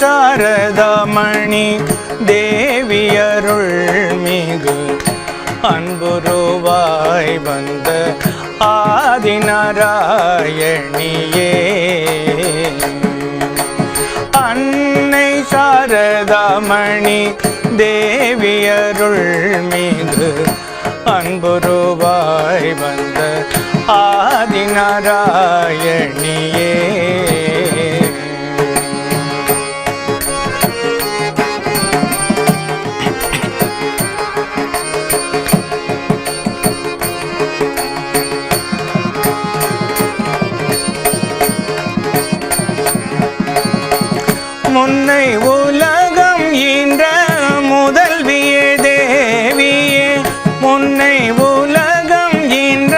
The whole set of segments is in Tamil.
சாரதாமணி தேவியருள் மிகு அன்புருவாய் வந்த ஆதிநாராயணியே. அன்னை சாரதாமணி தேவியருள் மிகு அன்புருவாய் வந்த ஆதிநாராயணியே. உன்னை உலகம் ஈன்ற முதல்வியே தேவியே. உன்னை உலகம் ஈன்ற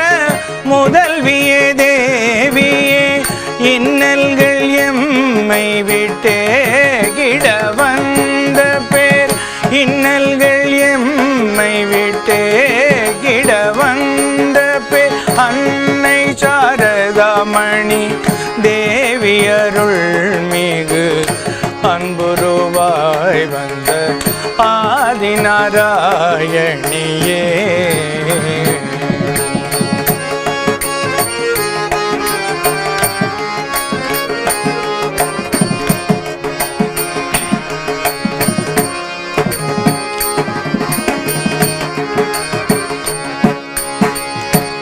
முதல்வியே தேவியே. இன்னல்கள் எம்மை விட்டே கிட வந்த பேர். இன்னல்கள் எம்மை விட்டே கிட வந்த பேர். அன்னை சாரதாமணி தேவியருள் அன்புருவாய் வந்த ஆதிநாராயணியே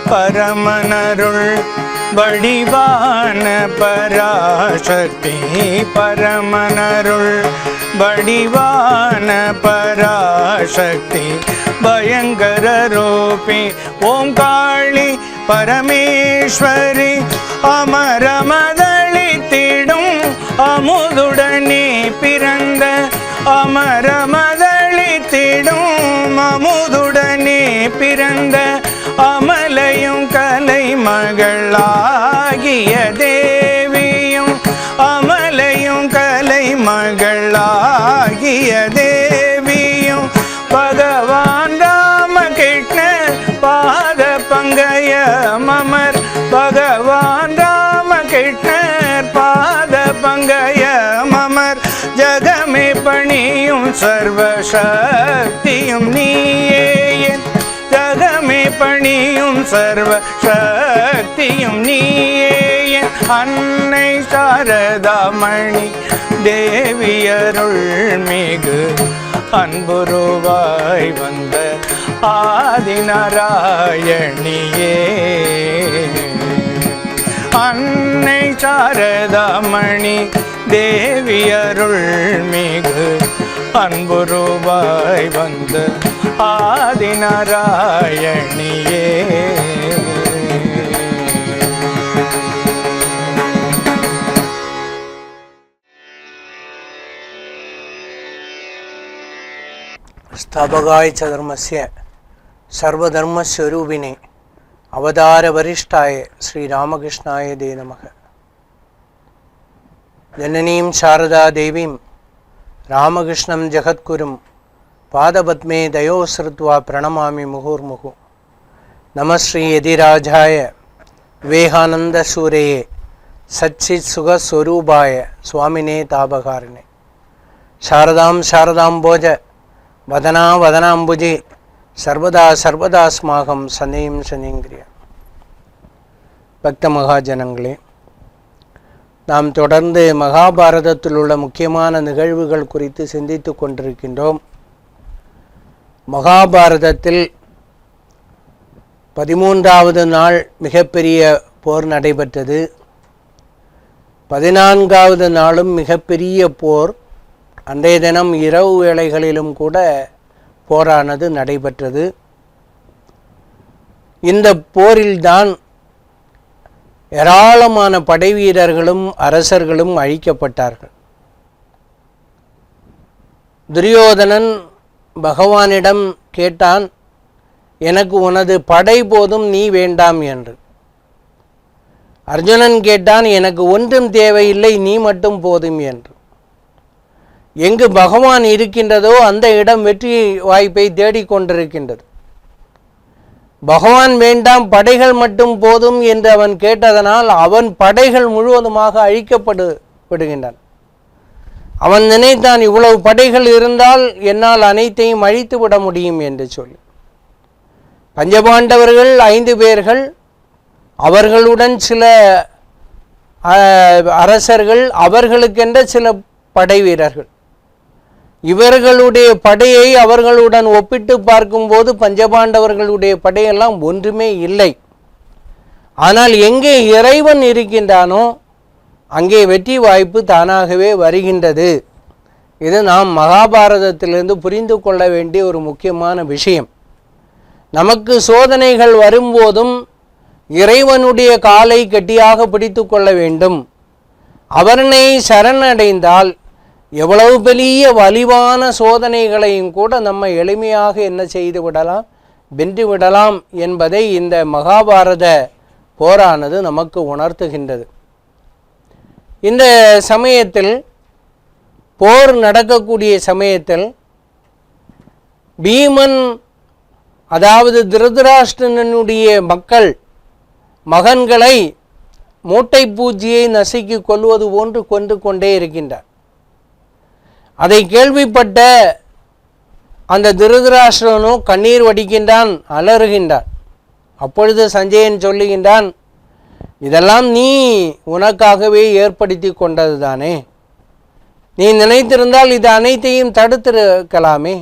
பரமனருள் வடிவான பராசக்தி பரமனருள் வடிவான பராசக்தி பயங்கர ரூபி ஓம் காளி பரமேஸ்வரி அமரமதளித்திடும் அமுதுடனே பிறந்த அமரமதளித்திடும் அமுதுடனே பிறந்த அமலையும் கலை மகளா பணியும் சர்வசக்தியும் நீயே. என் ஜகமே பணியும் சர்வசக்தியும் நீயே. என் அன்னை சாரதாமணி தேவியருள் மிகு அன்புருவாய் வந்த ஆதிநாராயணியே. அன்னை சாரதாமணி தேவியருள் மிகு அன்பு ரூபாய் வந்த ஆதிநாராயணியே. ஸ்தபகாய் சதர்மஸ்ய சர்வதர்மஸ்வரூபினே. அவதார வரிஷ்டாய ஸ்ரீராமகிருஷ்ணாய தே நமக. ஜனனீம் சாரதா தேவீம் ராமகிருஷ்ணம் ஜெகத்குரும் பாதபத்மே தயோசிருத்வா பிரணமாமி முகுர்முகு. நமஸ்ரீ எதிராஜாய விவேகானந்த சூரையே சச்சித் சுகஸ்வரூபாய சுவாமினே தாபகாரிணே. சாரதாம் சாரதாம்போஜ வதனா வதனாம்புஜி சர்வதா சர்வதாஸ்மாகம் சந்தையும் சந்திங்கிரிய. பக்த மகாஜனங்களே நாம் தொடர்ந்து மகாபாரதத்தில் உள்ள முக்கியமான நிகழ்வுகள் குறித்து சிந்தித்து கொண்டிருக்கின்றோம். மகாபாரதத்தில் பதிமூன்றாவது நாள் மிகப்பெரிய போர் நடைபெற்றது. பதினான்காவது நாளும் மிகப்பெரிய போர். அன்றைய தினம் இரவு வேளைகளிலும் கூட போரானது நடைபெற்றது. இந்த போரில்தான் ஏராளமான படை வீரர்களும் அரசர்களும் அழிக்கப்பட்டார்கள். துரியோதனன் பகவானிடம் கேட்டான் எனக்கு உனது படை போதும் நீ வேண்டாம் என்று. அர்ஜுனன் கேட்டான் எனக்கு ஒன்றும் தேவையில்லை நீ மட்டும் போதும் என்று. எங்கு பகவான் இருக்கின்றதோ அந்த இடம் வெற்றி வாய்ப்பை தேடிக்கொண்டிருக்கின்றது. பகவான் வேண்டாம் படைகள் மட்டும் போதும் என்று அவன் கேட்டதனால் அவன் படைகள் முழுவதுமாக அழிக்கப்படு விடுகின்றான் அவன் நினைத்தான் இவ்வளவு படைகள் இருந்தால் என்னால் அனைத்தையும் அழித்து விட முடியும் என்று சொல்லி. பஞ்சபாண்டவர்கள் ஐந்து பேர்கள் அவர்களுடன் சில அரசர்கள் அவர்களுக்கென்ற சில படை வீரர்கள் இவர்களுடைய படையை அவர்களுடன் ஒப்பிட்டு பார்க்கும்போது பஞ்சபாண்டவர்களுடைய படையெல்லாம் ஒன்றுமே இல்லை. ஆனால் எங்கே இறைவன் இருக்கின்றானோ அங்கே வெற்றி வாய்ப்பு தானாகவே வருகின்றது. இது நாம் மகாபாரதத்திலிருந்து புரிந்து கொள்ள வேண்டிய ஒரு முக்கியமான விஷயம். நமக்கு சோதனைகள் வரும்போதும் இறைவனுடைய காலை கட்டியாக பிடித்து கொள்ள வேண்டும். அவரனை சரணடைந்தால் எவ்வளவு பெரிய வலிவான சோதனைகளையும் கூட நம்ம எளிமையாக என்ன செய்து விடலாம்? வென்று விடலாம் என்பதை இந்த மகாபாரத போரானது நமக்கு உணர்த்துகின்றது. இந்த சமயத்தில் போர் நடக்கக்கூடிய சமயத்தில் பீமன் அதாவது திருதராஷ்டிரனுடைய மக்கள் மகன்களை மூட்டை பூச்சியை நசுக்கி கொள்வது போன்று கொண்டு கொண்டே இருக்கின்றார். அதை கேள்விப்பட்ட அந்த திருதராஷ்டிரனும் கண்ணீர் வடிக்கின்றான் அலறுகின்றான். அப்பொழுது சஞ்சயன் சொல்லுகின்றான் இதெல்லாம் நீ உனக்காகவே ஏற்படுத்தி கொண்டது தானே நீ நினைத்திருந்தால் இது அனைத்தையும் தடுத்திருக்கலாமே.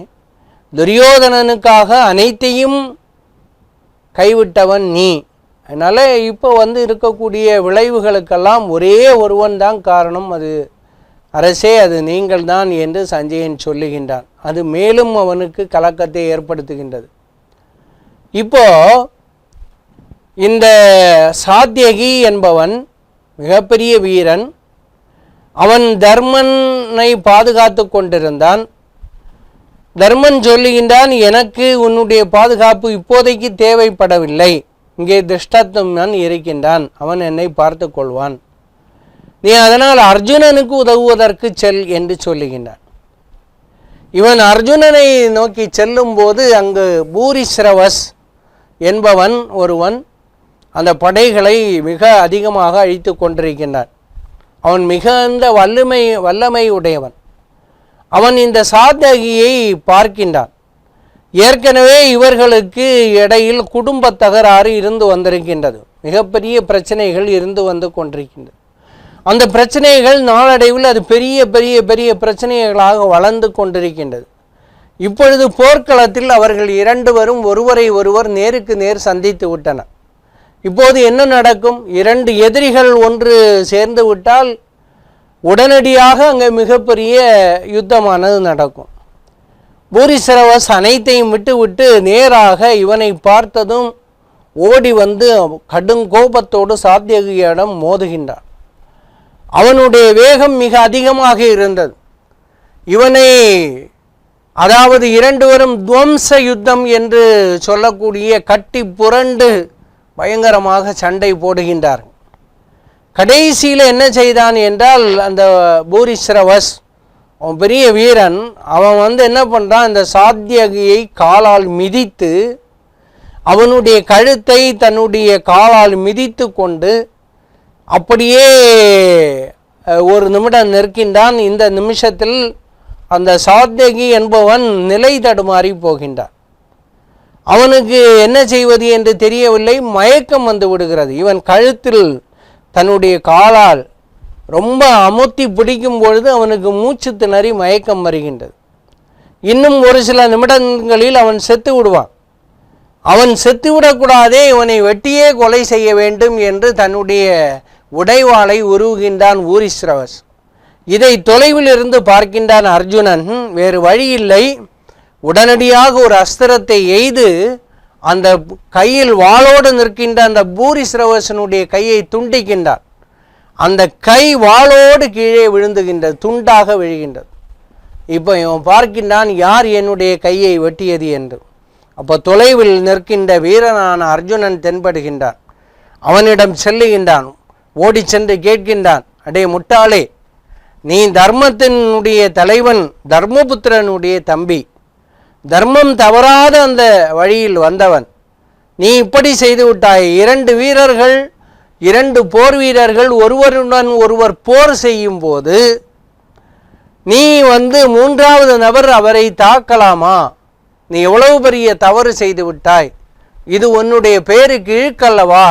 துரியோதனனுக்காக அனைத்தையும் கைவிட்டவன் நீ. அதனால் இப்போ வந்து இருக்கக்கூடிய விளைவுகளுக்கெல்லாம் ஒரே ஒருவன் தான் காரணம். அது அரசே அது நீங்கள் தான் என்று சஞ்சயன் சொல்லுகின்றான். அது மேலும் அவனுக்கு கலக்கத்தை ஏற்படுத்துகின்றது. இப்போ இந்த சாத்தியகி என்பவன் மிகப்பெரிய வீரன். அவன் தர்மனை பாதுகாத்து கொண்டிருந்தான். தர்மன் சொல்லுகின்றான் எனக்கு உன்னுடைய பாதுகாப்பு இப்போதைக்கு தேவைப்படவில்லை. இங்கே திருஷ்டத்துமன் இருக்கின்றான். அவன் என்னை பார்த்து கொள்வான். நீ அதனால் அர்ஜுனனுக்கு உதவுவதற்கு செல் என்று சொல்லுகின்றான். இவன் அர்ஜுனனை நோக்கி செல்லும்போது அங்கு பூரிஸ்ரவஸ் என்பவன் ஒருவன் அந்த படைகளை மிக அதிகமாக அழித்து கொண்டிருக்கின்றான். அவன் மிகுந்த வல்லமை வல்லமை உடையவன். அவன் இந்த சாதகியை பார்க்கின்றான். ஏற்கனவே இவர்களுக்கு இடையில் குடும்ப தகராறு இருந்து வந்திருக்கின்றது. மிகப்பெரிய பிரச்சனைகள் இருந்து வந்து கொண்டிருக்கின்றது. அந்த பிரச்சனைகள் நாளடைவில் அது பெரிய பெரிய பெரிய பிரச்சனைகளாக வளர்ந்து கொண்டிருக்கின்றது. இப்பொழுது போர்க்களத்தில் அவர்கள் இரண்டுவரும் ஒருவரை ஒருவர் நேருக்கு நேர் சந்தித்து விட்டனர். இப்போது என்ன நடக்கும்? இரண்டு எதிரிகள் ஒன்று சேர்ந்து விட்டால் உடனடியாக அங்கே மிகப்பெரிய யுத்தமானது நடக்கும். பூரிசரவஸ் அனைத்தையும் விட்டுவிட்டு நேராக இவனை பார்த்ததும் ஓடி வந்து கடும் கோபத்தோடு சாத்தியகியிடம் மோதுகின்றான். அவனுடைய வேகம் மிக அதிகமாக இருந்தது. இவனை அதாவது இரண்டு வரும் துவம்ச யுத்தம் என்று சொல்லக்கூடிய கட்டி புரண்டு பயங்கரமாக சண்டை போடுகின்றார் கடைசியில் என்ன செய்தான் என்றால் அந்த பூரிஸ்ரவஸ் அவன் பெரிய வீரன் அவன் வந்து என்ன பண்ணுறான் இந்த சாத்தியகியை காலால் மிதித்து அவனுடைய கழுத்தை தன்னுடைய காலால் மிதித்து கொண்டு அப்படியே ஒரு நிமிடம் நிற்கின்றான். இந்த நிமிஷத்தில் அந்த சாத்தியகி என்பவன் நிலை தடுமாறி போகின்றான். அவனுக்கு என்ன செய்வது என்று தெரியவில்லை. மயக்கம் வந்து விடுகிறது. இவன் கழுத்தில் தன்னுடைய காலால் ரொம்ப அமுத்தி பிடிக்கும் பொழுது அவனுக்கு மூச்சு திணறி மயக்கம் வருகின்றது. இன்னும் ஒரு சில நிமிடங்களில் அவன் செத்து விடுவான். அவன் செத்துவிடக்கூடாதே இவனை வெட்டியே கொலை செய்ய வேண்டும் என்று தன்னுடைய உடைவாளை உருவுகின்றான் ஊரிஸ்ரவஸ். இதை தொலைவில் இருந்து பார்க்கின்றான் அர்ஜுனன். வேறு வழி இல்லை. உடனடியாக ஒரு அஸ்திரத்தை எய்து அந்த கையில் வாளோடு நிற்கின்ற அந்த பூரிஸ்ரவசனுடைய கையை துண்டிக்கின்றான். அந்த கை வாளோடு கீழே விழுந்துகின்றது துண்டாக விழுகின்றது. இப்போ இவன் பார்க்கின்றான் யார் என்னுடைய கையை வெட்டியது என்று? அப்போ தொலைவில் நிற்கின்ற வீரனான அர்ஜுனன் தென்படுகின்றான். அவனிடம் செல்லுகின்றான் ஓடி சென்று கேட்கின்றான் அடே முட்டாளே நீ தர்மத்தினுடைய தலைவன் தர்மபுத்திரனுடைய தம்பி. தர்மம் தவறாத அந்த வழியில் வந்தவன். நீ இப்படி செய்து விட்டாய். இரண்டு வீரர்கள் இரண்டு போர் வீரர்கள் ஒருவருடன் ஒருவர் போர் செய்யும் போது நீ வந்து மூன்றாவது நபர் அவரை தாக்கலாமா? நீ எவ்வளவு பெரிய தவறு செய்து விட்டாய். இது உன்னுடைய பேருக்கு இழுக்கல்லவா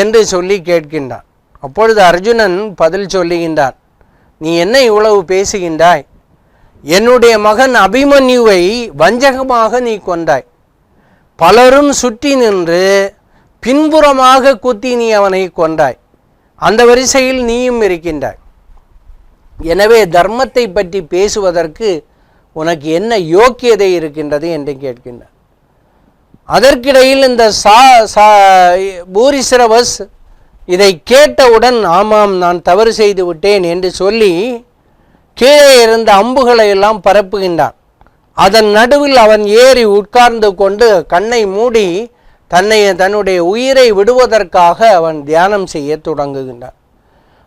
என்று சொல்லி கேட்கின்றான். அப்பொழுது அர்ஜுனன் பதில் சொல்லுகின்றான் நீ என்ன இவ்வளவு பேசுகின்றாய்? என்னுடைய மகன் அபிமன்யுவை வஞ்சகமாக நீ கொண்டாய் பலரும் சுற்றி நின்று பின்புறமாக குத்தி நீ அவனை கொண்டாய் அந்த வரிசையில் நீயும் இருக்கின்றாய். எனவே தர்மத்தை பற்றி பேசுவதற்கு உனக்கு என்ன யோக்கியதை இருக்கின்றது? என்று கேட்கின்றார் அதற்கிடையில் இந்த சா சா பூரிசிரவஸ் இதை கேட்டவுடன் ஆமாம் நான் தவறு செய்து விட்டேன் என்று சொல்லி கீழே இருந்த அம்புகளை எல்லாம் பரப்புகின்றான். அதன் நடுவில் அவன் ஏறி உட்கார்ந்து கொண்டு கண்ணை மூடி தன்னை தன்னுடைய உயிரை விடுவதற்காக அவன் தியானம் செய்ய தொடங்குகின்றான்.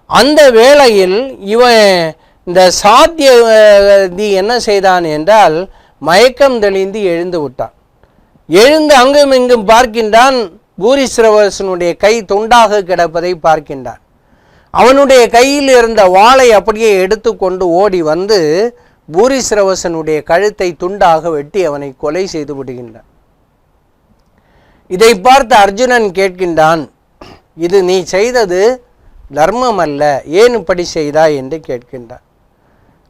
அந்த வேளையில் இவன் இந்த சாத்தியதி என்ன செய்தான் என்றால் மயக்கம் தெளிந்து எழுந்து விட்டான். எழுந்து அங்கும் இங்கும் பார்க்கின்றான் பூரிசிரவசனுடைய கை துண்டாக கிடப்பதை பார்க்கின்றான். அவனுடைய கையில் இருந்த வாளை அப்படியே எடுத்துக்கொண்டு ஓடி வந்து பூரிஸ்ரவசனுடைய கழுத்தை துண்டாக வெட்டி அவனை கொலை செய்து விடுகின்றான். இதை பார்த்து அர்ஜுனன் கேட்கின்றான் இது நீ செய்தது தர்மம் அல்ல ஏன் இப்படி செய்தாய்? என்று கேட்கின்றான்.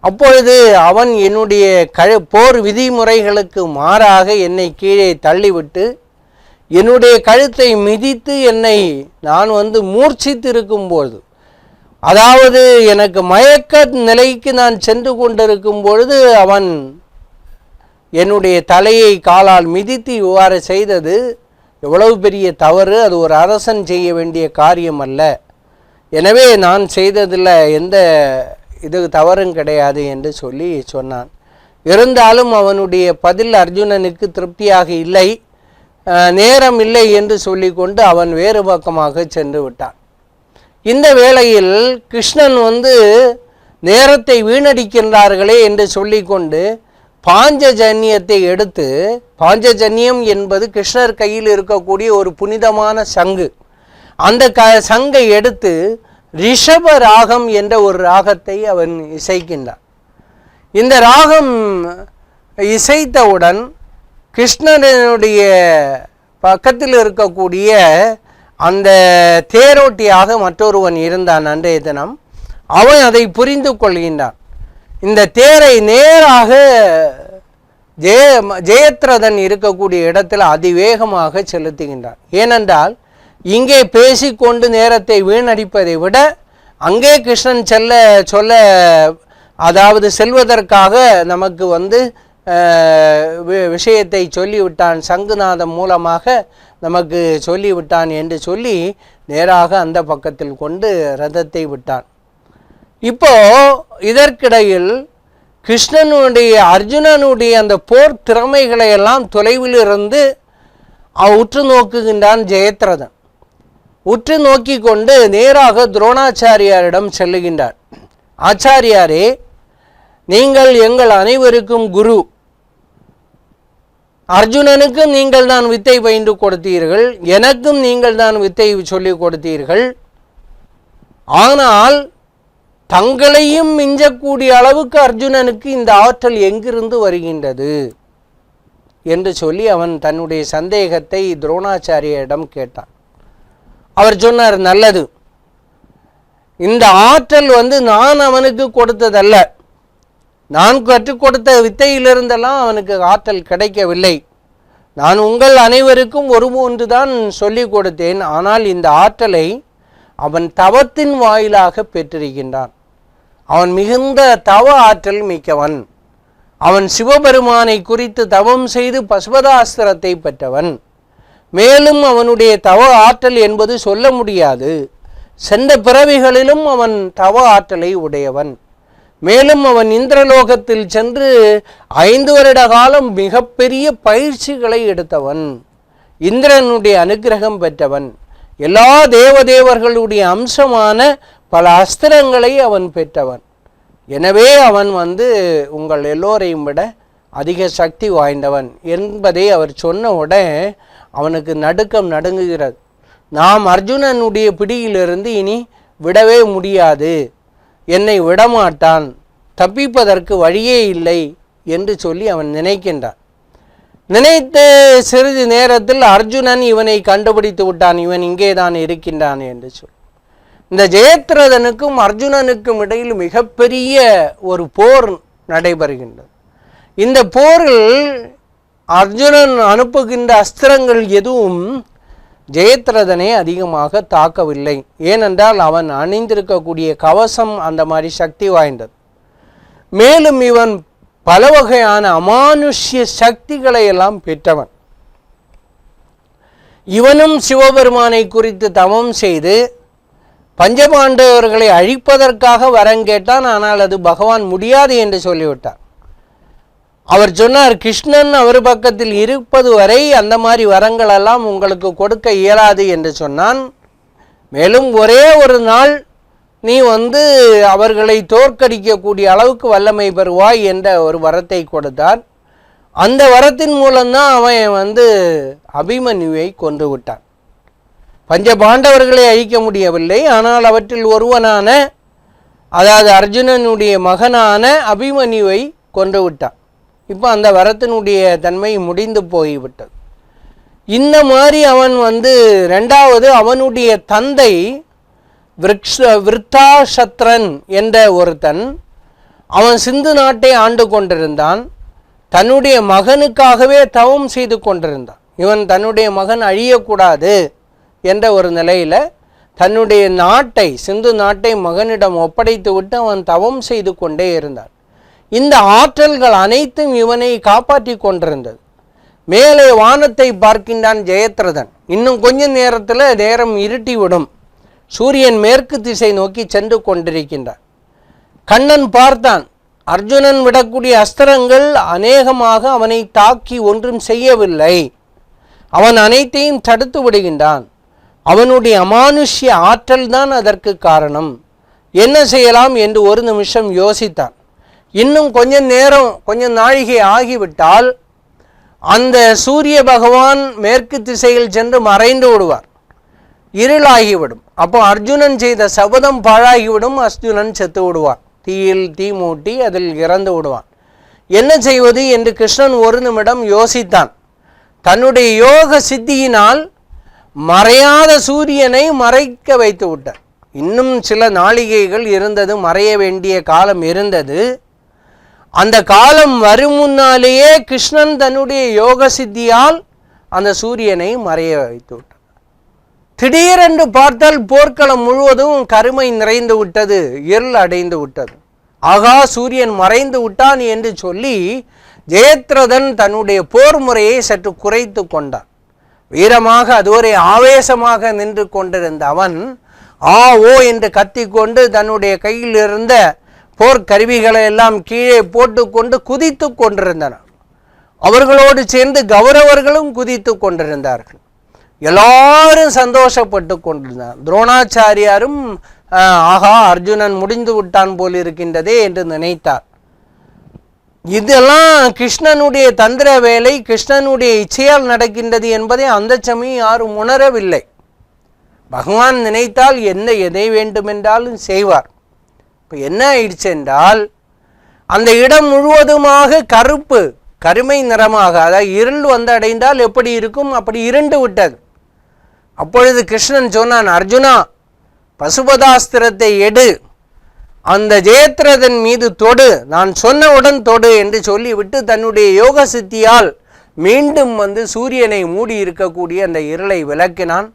அப்பொழுது அவன் என்னுடைய கழு போர் விதிமுறைகளுக்கு மாறாக என்னை கீழே தள்ளிவிட்டு என்னுடைய கழுத்தை மிதித்து என்னை நான் வந்து மூர்ச்சித்து இருக்கும்போது அதாவது எனக்கு மயக்க நிலைக்கு நான் சென்று கொண்டிருக்கும் பொழுது அவன் என்னுடைய தலையை காலால் மிதித்து இவ்வாறு செய்தது எவ்வளவு பெரிய தவறு அது ஒரு அரசன் செய்ய வேண்டிய காரியம் அல்ல எனவே நான் செய்ததில் எந்த இது தவறும் கிடையாது என்று சொல்லி சொன்னான். இருந்தாலும் அவனுடைய பதில் அர்ஜுனனுக்கு திருப்தியாக இல்லை நேரம் இல்லை என்று சொல்லிக்கொண்டு அவன் வேறு பக்கமாக சென்று விட்டான். இந்த வேளையில் கிருஷ்ணன் வந்து நேரத்தை வீணடிக்கின்றார்களே என்று சொல்லிக்கொண்டு பாஞ்சஜன்யத்தை எடுத்து பாஞ்சஜன்யம் என்பது கிருஷ்ணர் கையில் இருக்கக்கூடிய ஒரு புனிதமான சங்கு. அந்த க சங்கை எடுத்து ரிஷப ராகம் என்ற ஒரு ராகத்தை அவன் இசைக்கின்றான். இந்த ராகம் இசைத்தவுடன் கிருஷ்ணனுடைய பக்கத்தில் இருக்கக்கூடிய அந்த தேரோட்டியாக மற்றொருவன் இருந்தான் அன்றைய தினம். அவன் அதை புரிந்து கொள்கின்றான். இந்த தேரை நேராக ஜெய ஜெயத்ரதன் இருக்கக்கூடிய இடத்தில் அதிவேகமாக செலுத்துகின்றான். ஏனென்றால் இங்கே பேசிக்கொண்டு நேரத்தை வீணடிப்பதை விட அங்கே கிருஷ்ணன் செல்ல சொல்ல அதாவது செல்வதற்காக நமக்கு வந்து வி- விஷயத்தை சொல்லிவிட்டான் சங்குநாதம் மூலமாக நமக்கு சொல்லிவிட்டான் என்று சொல்லி நேராக அந்த பக்கத்தில் கொண்டு ரதத்தை விட்டான். இப்போ இதற்கிடையில் கிருஷ்ணனுடைய அர்ஜுனனுடைய அந்த போர் திறமைகளை எல்லாம் தொலைவில் இருந்து உற்று நோக்குகின்றான் ஜெயத்ரதன். உற்று நோக்கி கொண்டு நேராக துரோணாச்சாரியாரிடம் செல்லுகின்றார். ஆச்சாரியாரே நீங்கள் எங்கள் அனைவருக்கும் குரு. அர்ஜுனனுக்கும் நீங்கள் தான் வித்தை பயின்று கொடுத்தீர்கள் எனக்கும் நீங்கள் தான் வித்தை சொல்லிக் கொடுத்தீர்கள். ஆனால் தங்களையும் மிஞ்சக்கூடிய அளவுக்கு அர்ஜுனனுக்கு இந்த ஆற்றல் எங்கிருந்து வருகின்றது? என்று சொல்லி அவன் தன்னுடைய சந்தேகத்தை துரோணாச்சாரியரிடம் கேட்டான். அவர் சொன்னார் நல்லது. இந்த ஆற்றல் வந்து நான் அவனுக்கு கொடுத்ததல்ல. நான் கற்றுக் கொடுத்த வித்தையிலிருந்தெல்லாம் அவனுக்கு ஆற்றல் கிடைக்கவில்லை. நான் உங்கள் அனைவருக்கும் ஒரு மூன்று தான் சொல்லிக் கொடுத்தேன். ஆனால் இந்த ஆற்றலை அவன் தவத்தின் வாயிலாக பெற்றிருக்கின்றான். அவன் மிகுந்த தவ ஆற்றல் மிக்கவன். அவன் சிவபெருமானை குறித்து தவம் செய்து பசுபதாஸ்திரத்தை பெற்றவன். மேலும் அவனுடைய தவ ஆற்றல் என்பது சொல்ல முடியாது. சென்ற பிறவிகளிலும் அவன் தவ ஆற்றலை உடையவன். மேலும் அவன் இந்திரலோகத்தில் சென்று ஐந்து வருட காலம் மிகப்பெரிய பயிற்சிகளை எடுத்தவன். இந்திரனுடைய அனுக்கிரகம் பெற்றவன். எல்லா தேவதேவர்களுடைய அம்சமான பல அஸ்திரங்களை அவன் பெற்றவன். எனவே அவன் வந்து உங்கள் எல்லோரையும் விட அதிக சக்தி வாய்ந்தவன் என்பதை அவர் சொன்ன உடனே அவனுக்கு நடுக்கம் நடுங்குகிறது. நாம் அர்ஜுனனுடைய பிடியிலிருந்து இனி விடவே முடியாது. என்னை விடமாட்டான். தப்பிப்பதற்கு வழியே இல்லை என்று சொல்லி அவன் நினைக்கின்றான். நினைத்து சிறிது நேரத்தில் அர்ஜுனன் இவனை கண்டுபிடித்து விட்டான். இவன் இங்கே தான் இருக்கின்றான் என்று சொல். இந்த ஜெயத்ரதனுக்கும் அர்ஜுனனுக்கும் இடையில் மிகப்பெரிய ஒரு போர் நடைபெறுகின்றது. இந்த போரில் அர்ஜுனன் அனுப்புகின்ற அஸ்திரங்கள் எதுவும் ஜெயத்ரதனை அதிகமாக தாக்கவில்லை. ஏனென்றால் அவன் அணிந்திருக்கக்கூடிய கவசம் அந்த மாதிரி சக்தி வாய்ந்தது. மேலும் இவன் பல வகையான அமானுஷ்ய சக்திகளை எல்லாம் பெற்றவன். இவனும் சிவபெருமானை குறித்து தவம் செய்து பஞ்சபாண்டவர்களை அழிப்பதற்காக வரம் கேட்டான் ஆனால் அது பகவான் முடியாது என்று சொல்லிவிட்டார். அவர் சொன்னார் கிருஷ்ணன் அவர் பக்கத்தில் இருப்பது வரை அந்த மாதிரி வரங்கள் எல்லாம் உங்களுக்கு கொடுக்க இயலாது என்று சொன்னான். மேலும் ஒரே ஒரு நாள் நீ வந்து அவர்களை தோற்கடிக்கக்கூடிய அளவுக்கு வல்லமை பெறுவாய் என்ற ஒரு வரத்தை கொடுத்தார். அந்த வரத்தின் மூலம்தான் அவன் வந்து அபிமன்யுவை கொன்று விட்டான். பஞ்ச பாண்டவர்களை அழிக்க முடியவில்லை ஆனால் அவற்றில் ஒருவனான அதாவது அர்ஜுனனுடைய மகனான அபிமன்யுவை கொன்று விட்டான். இப்போ அந்த வரத்தினுடைய தன்மை முடிந்து போய்விட்டது. இந்த மாதிரி அவன் வந்து ரெண்டாவது அவனுடைய தந்தை விருக்ஷ விருத்தாசத்ரன் என்ற ஒருத்தன் அவன் சிந்து நாட்டை ஆண்டு கொண்டிருந்தான் தன்னுடைய மகனுக்காகவே தவம் செய்து கொண்டிருந்தான். இவன் தன்னுடைய மகன் அழியக்கூடாது என்ற ஒரு நிலையில் தன்னுடைய நாட்டை சிந்து நாட்டை மகனிடம் ஒப்படைத்து விட்டு அவன் தவம் செய்து கொண்டே இருந்தான். இந்த ஆற்றல்கள் அனைத்தும் இவனை காப்பாற்றி கொண்டிருந்தது. மேலே வானத்தை பார்க்கின்றான் ஜெயத்ரதன். இன்னும் கொஞ்ச நேரத்தில் நேரம் இருட்டி விடும் சூரியன் மேற்கு திசை நோக்கி சென்று கொண்டிருக்கின்றான் கண்ணன் பார்த்தான். அர்ஜுனன் விடக்கூடிய அஸ்திரங்கள் அநேகமாக அவனை தாக்கி ஒன்றும் செய்யவில்லை. அவன் அனைத்தையும் தடுத்து விடுகின்றான். அவனுடைய அமானுஷ்ய ஆற்றல் தான் அதற்கு காரணம். என்ன செய்யலாம் என்று ஒரு நிமிஷம் யோசித்தான். இன்னும் கொஞ்ச நேரம் கொஞ்சம் நாழிகை ஆகிவிட்டால் அந்த சூரிய பகவான் மேற்கு திசையில் சென்று மறைந்து விடுவார். இருளாகிவிடும். அப்போ அர்ஜுனன் செய்த சபதம் பாழாகிவிடும். அர்ஜுனன் செத்து விடுவான். தீயில் தீ மூட்டி அதில் இறந்து விடுவான். என்ன செய்வது என்று கிருஷ்ணன் ஒரு நிமிடம் யோசித்தான். தன்னுடைய யோக சித்தியினால் மறையாத சூரியனை மறைக்க வைத்து விட்டார். இன்னும் சில நாளிகைகள் இருந்தது மறைய வேண்டிய காலம் இருந்தது. அந்த காலம் வரும் முன்னாலேயே கிருஷ்ணன் தன்னுடைய யோக சித்தியால் அந்த சூரியனை மறைய வைத்து விட்டார் திடீரென்று பார்த்தால் போர்க்களம் முழுவதும் கருமை நிறைந்து விட்டது இருள் அடைந்து விட்டது. ஆகா சூரியன் மறைந்து விட்டான் என்று சொல்லி ஜெயத்ரதன் தன்னுடைய போர் முறையை சற்று குறைத்து கொண்டான். வீரமாக அதுவரை ஆவேசமாக நின்று கொண்டிருந்த அவன் ஆ ஓ என்று கத்திக்கொண்டு தன்னுடைய கையில் இருந்த போர்க்கருவிகளை எல்லாம் கீழே போட்டுக்கொண்டு குதித்து கொண்டிருந்தனர் அவர்களோடு சேர்ந்து கௌரவர்களும் குதித்து கொண்டிருந்தார்கள். எல்லாரும் சந்தோஷப்பட்டு கொண்டிருந்தார் துரோணாச்சாரியாரும் ஆகா அர்ஜுனன் முடிந்து விட்டான் போல் இருக்கின்றதே என்று நினைத்தார். இதெல்லாம் கிருஷ்ணனுடைய தந்திர வேலை கிருஷ்ணனுடைய இச்சையால் நடக்கின்றது என்பதை அந்த சமயம் யாரும் உணரவில்லை. பகவான் நினைத்தால் என்ன எதை வேண்டுமென்றாலும் செய்வார். இப்போ என்ன ஆயிடுச்சு என்றால் அந்த இடம் முழுவதுமாக கருப்பு கருமை நிறமாக அதாவது இருள் வந்து அடைந்தால் எப்படி இருக்கும்? அப்படி இருண்டு விட்டது. அப்பொழுது கிருஷ்ணன் சொன்னான் அர்ஜுனா பசுபதாஸ்திரத்தை எடு. அந்த ஜெயத்ரதன் மீது தொடு. நான் சொன்னவுடன் தொடு என்று சொல்லிவிட்டு தன்னுடைய யோக சித்தியால் மீண்டும் வந்து சூரியனை மூடி இருக்கக்கூடிய அந்த இருளை விளக்கினான்.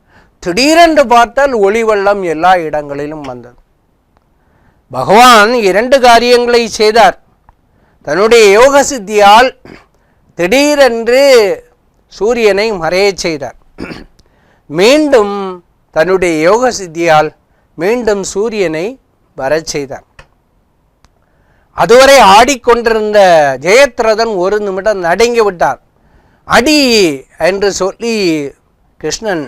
திடீரென்று பார்த்தால் ஒளிவெள்ளம் எல்லா இடங்களிலும் வந்தது. பகவான் இரண்டு காரியங்களை செய்தார். தன்னுடைய யோக சித்தியால் திடீரென்று சூரியனை மறையச் செய்தார். மீண்டும் தன்னுடைய யோக சித்தியால் மீண்டும் சூரியனை வரச் செய்தார். அதுவரை ஆடிக்கொண்டிருந்த ஜெயத்ரதன் ஒரு நிமிடம் நடுங்கி விட்டார். அடி என்று சொல்லி கிருஷ்ணன்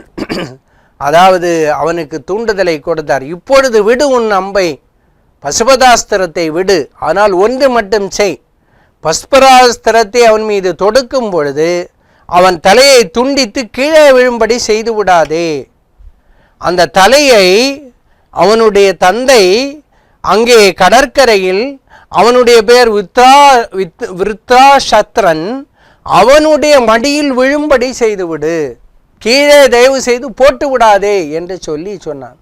அதாவது அவனுக்கு தூண்டுதலை கொடுத்தார். இப்பொழுது விடு உன் அம்பை பசுபதாஸ்திரத்தை விடு ஆனால் ஒன்று மட்டும் செய். பஸ்பராஸ்திரத்தை அவன் மீது தொடுக்கும் பொழுது அவன் தலையை துண்டித்து கீழே விழும்படி செய்து விடாதே. அந்த தலையை அவனுடைய தந்தை அங்கே கடற்கரையில் அவனுடைய பெயர் வித்ரா வித் விருத்ராசத்ரன் அவனுடைய மடியில் விழும்படி செய்துவிடு கீழே தயவு செய்து போட்டு விடாதே என்று சொல்லி சொன்னான்.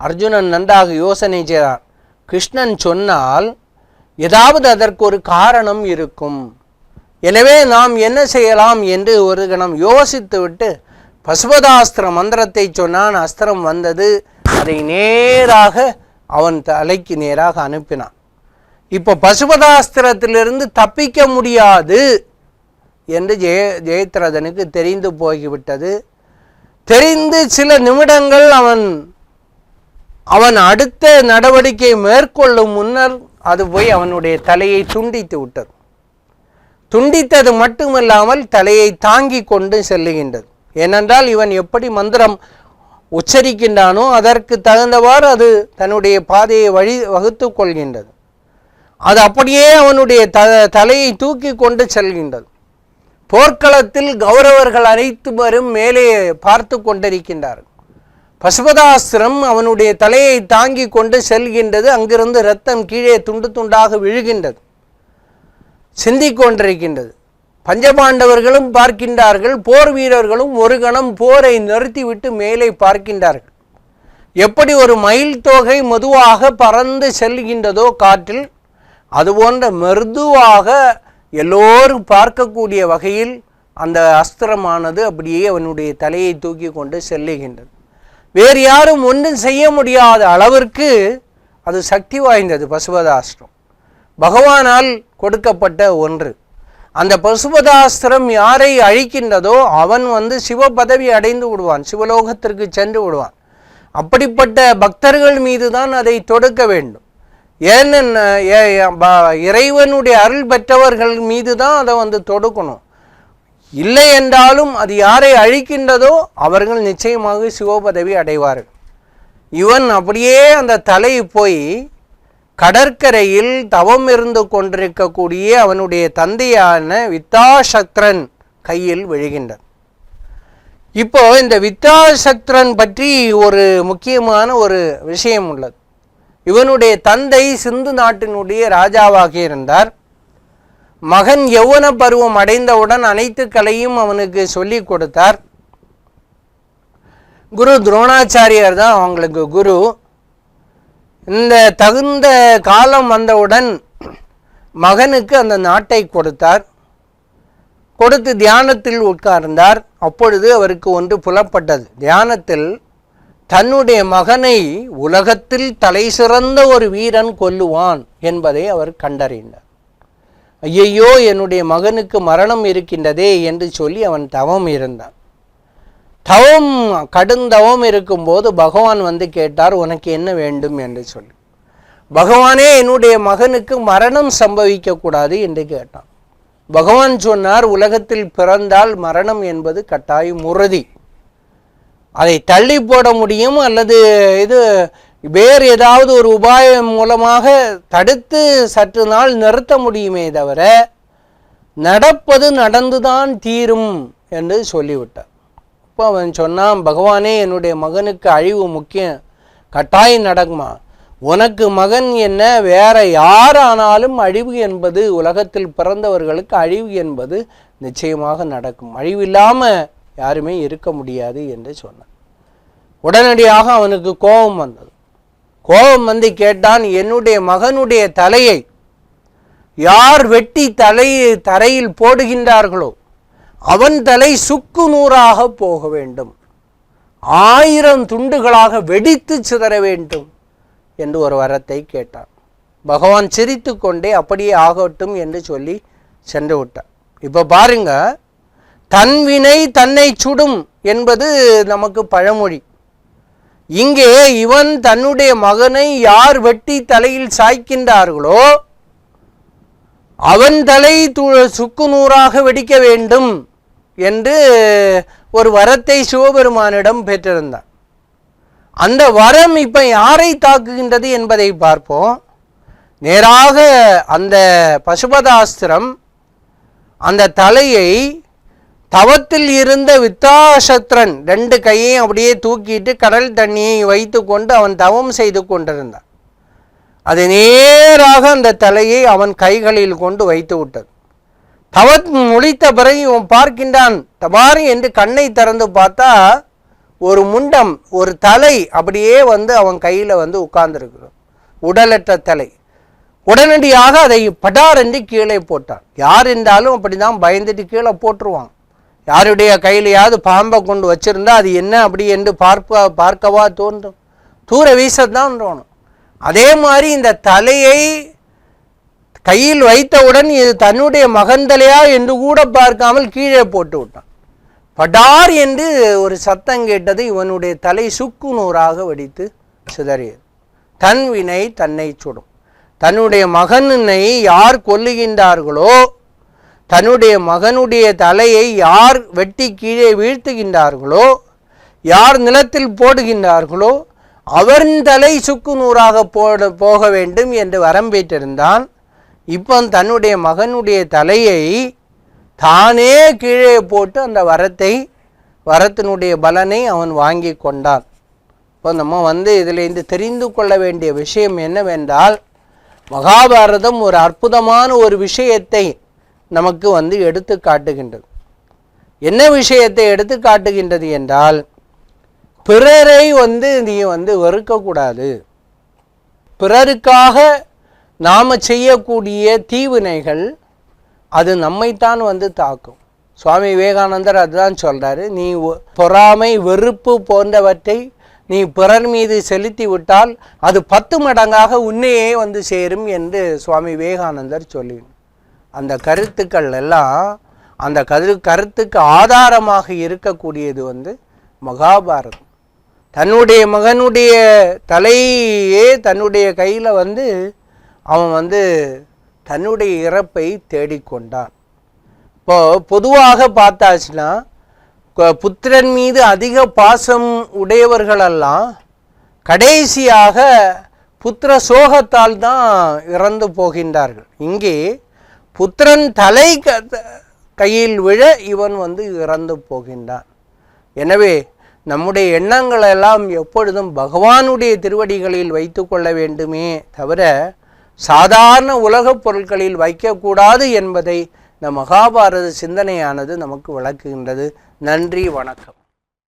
அர்ஜுனன் நன்றாக யோசனை செய்தான். கிருஷ்ணன் சொன்னால் ஏதாவது அதற்கு ஒரு காரணம் இருக்கும். எனவே நாம் என்ன செய்யலாம் என்று ஒரு கணம் யோசித்துவிட்டு பசுபதாஸ்திர மந்திரத்தை சொன்னான் அஸ்திரம் வந்தது அதை நேராக அவன் தலைக்கு நேராக அனுப்பினான். இப்போ பசுபதாஸ்திரத்திலிருந்து தப்பிக்க முடியாது என்று ஜெய ஜெயத்ரதனுக்கு தெரிந்து போய்விட்டது தெரிந்து சில நிமிடங்கள் அவன் அவன் அடுத்த நடவடிக்கை மேற்கொள்ளும் முன்னர் அது போய் அவனுடைய தலையை துண்டித்து விட்டது. துண்டித்தது மட்டுமல்லாமல் தலையை தாங்கி கொண்டு செல்லுகின்றது. ஏனென்றால் இவன் எப்படி மந்திரம் உச்சரிக்கின்றானோ அதற்கு தகுந்தவாறு அது தன்னுடைய பாதையை வழி வகுத்து கொள்கின்றது. அது அப்படியே அவனுடைய த தலையை தூக்கி கொண்டு செல்கின்றது. போர்க்களத்தில் கௌரவர்கள் அனைத்து பேரும் மேலே பார்த்து கொண்டிருக்கின்றார்கள். பசுபதாஸ்திரம் அவனுடைய தலையை தாங்கி கொண்டு செல்கின்றது. அங்கிருந்து ரத்தம் கீழே துண்டு துண்டாக விழுகின்றது. சிந்திக்கொண்டிருக்கின்றது. பஞ்சபாண்டவர்களும் பார்க்கின்றார்கள். போர் வீரர்களும் ஒரு கணம் போரை நிறுத்திவிட்டு மேலே பார்க்கின்றார்கள். எப்படி ஒரு மயில் தொகை மெதுவாக பறந்து செல்கின்றதோ காற்றில் அதுபோன்ற மெதுவாக எல்லோரும் பார்க்கக்கூடிய வகையில் அந்த அஸ்திரமானது அப்படியே அவனுடைய தலையை தூக்கி கொண்டு செல்லுகின்றது. வேறு யாரும் ஒன்றும் செய்ய முடியாத அளவிற்கு அது சக்தி வாய்ந்தது பசுபதாஸ்திரம். பகவானால் கொடுக்கப்பட்ட ஒன்று. அந்த பசுபதாஸ்திரம் யாரை அழிக்கின்றதோ அவன் வந்து சிவ பதவி அடைந்து விடுவான் சிவலோகத்திற்கு சென்று விடுவான். அப்படிப்பட்ட பக்தர்கள் மீது தான் அதை தொடுக்க வேண்டும். ஏன்னு ஏ- ப- இறைவனுடைய அருள் பெற்றவர்கள் மீது தான் அதை வந்து தொடுக்கணும். இல்லை என்றாலும் அது யாரை அழிக்கின்றதோ அவர்கள் நிச்சயமாக சிவபதவி அடைவார்கள். இவன் அப்படியே அந்த தலை போய் கடற்கரையில் தவம் இருந்து கொண்டிருக்கக்கூடிய அவனுடைய தந்தையான வித்தாசக்ரன் கையில் விழுகின்றான். இப்போ இந்த வித்தாசக்ரன் பற்றி ஒரு முக்கியமான ஒரு விஷயம் உள்ளது. இவனுடைய தந்தை சிந்து நாட்டினுடைய ராஜாவாக இருந்தார். மகன் யௌவன பருவம் அடைந்தவுடன் அனைத்து கலையும் அவனுக்கு சொல்லிக் கொடுத்தார். குரு துரோணாச்சாரியார் தான் அவங்களுக்கு குரு. இந்த தகுந்த காலம் வந்தவுடன் மகனுக்கு அந்த நாட்டை கொடுத்தார். கொடுத்து தியானத்தில் உட்கார்ந்தார். அப்பொழுது அவருக்கு ஒன்று புலப்பட்டது. தியானத்தில் தன்னுடைய மகனை உலகத்தில் தலை சிறந்த ஒரு வீரன் கொல்லுவான் என்பதை அவர் கண்டறிந்தார். ஐயையோ என்னுடைய மகனுக்கு மரணம் இருக்கின்றதே என்று சொல்லி அவன் தவம் இருந்தான். தவம் கடுந்தவம் இருக்கும்போது பகவான் வந்து கேட்டார் உனக்கு என்ன வேண்டும்? என்று சொல்லி. பகவானே என்னுடைய மகனுக்கு மரணம் சம்பவிக்கக்கூடாது என்று கேட்டான். பகவான் சொன்னார் உலகத்தில் பிறந்தால் மரணம் என்பது கட்டாயம் உறுதி. அதை தள்ளி போட முடியும் அல்லது இது வேறு ஏதாவது ஒரு உபாயம் மூலமாக தடுத்து சற்று நாள் நிறுத்த முடியுமே தவிர நடப்பது நடந்துதான் தீரும் என்று சொல்லிவிட்டார். அப்போ அவன் சொன்னான் பகவானே என்னுடைய மகனுக்கு அழிவு முக்கியம். கட்டாயம் நடக்குமா? உனக்கு மகன் என்ன? வேற யாரானாலும் அழிவு என்பது உலகத்தில் பிறந்தவர்களுக்கு அழிவு என்பது நிச்சயமாக நடக்கும். அழிவு இல்லாமல் யாருமே இருக்க முடியாது என்று சொன்னான். உடனடியாக அவனுக்கு கோபம் வந்தது. கோபம் வந்து கேட்டான் என்னுடைய மகனுடைய தலையை யார் வெட்டி தலையை தரையில் போடுகின்றார்களோ அவன் தலை சுக்கு நூறாக போக வேண்டும். ஆயிரம் துண்டுகளாக வெடித்து சிதற வேண்டும். என்று ஒரு வரத்தை கேட்டான். பகவான் சிரித்து கொண்டே அப்படியே ஆகட்டும் என்று சொல்லி சென்று விட்டார் இப்போ பாருங்க தன் வினை தன்னை சுடும் என்பது நமக்கு பழமொழி. இங்கே இவன் தன்னுடைய மகனை யார் வெட்டி தலையில் சாய்க்கின்றார்களோ அவன் தலை சுக்கு நூறாக வெடிக்க வேண்டும் என்று ஒரு வரத்தை சிவபெருமானிடம் பெற்றிருந்தான். அந்த வரம் இப்போ யாரை தாக்குகின்றது என்பதை பார்ப்போம். நேராக அந்த பசுபதாஸ்திரம் அந்த தலையை தவத்தில் இருந்த வித்தாசத்திரன் ரெண்டு கையையும் அப்படியே தூக்கிட்டு கடல் தண்ணியை வைத்து கொண்டு அவன் தவம் செய்து கொண்டிருந்தான். அது நேராக அந்த தலையை அவன் கைகளில் கொண்டு வைத்து விட்டது. தவத் முழித்த பிறகு இவன் பார்க்கின்றான் தபாரி என்று கண்ணை திறந்து பார்த்தா ஒரு முண்டம் ஒரு தலை அப்படியே வந்து அவன் கையில் வந்து உட்கார்ந்துருக்குது உடலற்ற தலை. உடனடியாக அதை படார் என்று கீழே போட்டான். யார் இருந்தாலும் அப்படிதான் பயந்துட்டு கீழே போட்டுருவான். யாருடைய கையிலையாவது பாம்பை கொண்டு வச்சிருந்தா அது என்ன அப்படி என்று பார்ப்ப பார்க்கவா தோன்றும். தூர வீசத்தான் தோணும். அதே மாதிரி இந்த தலையை கையில் வைத்தவுடன் இது தன்னுடைய மகந்தலையா என்று கூட பார்க்காமல் கீழே போட்டு விட்டான். படார் என்று ஒரு சத்தம் கேட்டது இவனுடைய தலை சுக்கு நூறாக வெடித்து சிதறியது. தன் வினை தன்னை சுடும். தன்னுடைய மகனை யார் கொல்லுகின்றார்களோ தன்னுடைய மகனுடைய தலையை யார் வெட்டி கீழே வீழ்த்துகின்றார்களோ யார் நிலத்தில் போடுகின்றார்களோ அவன் தலை சுக்கு நூறாக போட போக வேண்டும் என்று வரம்பேற்றிருந்தான் இப்போ தன்னுடைய மகனுடைய தலையை தானே கீழே போட்டு அந்த வரத்தை வரத்தினுடைய பலனை அவன் வாங்கி கொண்டான். இப்போ நம்ம வந்து இதிலேருந்து தெரிந்து கொள்ள வேண்டிய விஷயம் என்னவென்றால் மகாபாரதம் ஒரு அற்புதமான ஒரு விஷயத்தை நமக்கு வந்து எடுத்து காட்டுகின்றது. என்ன விஷயத்தை எடுத்து காட்டுகின்றது என்றால் பிறரை வந்து நீ வந்து வெறுக்கக்கூடாது. பிறருக்காக நாம் செய்யக்கூடிய தீவினைகள் அது நம்மைத்தான் வந்து தாக்கும். சுவாமி விவேகானந்தர் அதுதான் சொல்கிறாரு நீ ஒ- பொறாமை வெறுப்பு போன்றவற்றை நீ பிறர் மீது செலுத்தி விட்டால் அது பத்து மடங்காக உன்னையே வந்து சேரும் என்று சுவாமி விவேகானந்தர் சொல்லினார். அந்த கருத்துக்கள் எல்லாம் அந்த கரு கருத்துக்கு ஆதாரமாக இருக்கக்கூடியது வந்து மகாபாரதம். தன்னுடைய மகனுடைய தலையே தன்னுடைய கையில் வந்து அவன் வந்து தன்னுடைய இறப்பை தேடிக்கொண்டான். இப்போ பொதுவாக பார்த்தாச்சுன்னா புத்திரன் மீது அதிக பாசம் உடையவர்களெல்லாம் கடைசியாக புத்திர சோகத்தால் தான் இறந்து போகின்றார்கள். இங்கே புத்திரன் தலை க- கையில் விழ இவன் வந்து இறந்து போகின்றான். எனவே நம்முடைய எண்ணங்களெல்லாம் எப்பொழுதும் பகவானுடைய திருவடிகளில் வைத்து கொள்ள வேண்டுமே தவிர சாதாரண உலகப் பொருட்களில் வைக்கக்கூடாது என்பதை இந்த மகாபாரத சிந்தனையானது நமக்கு விளக்குகின்றது. நன்றி வணக்கம்.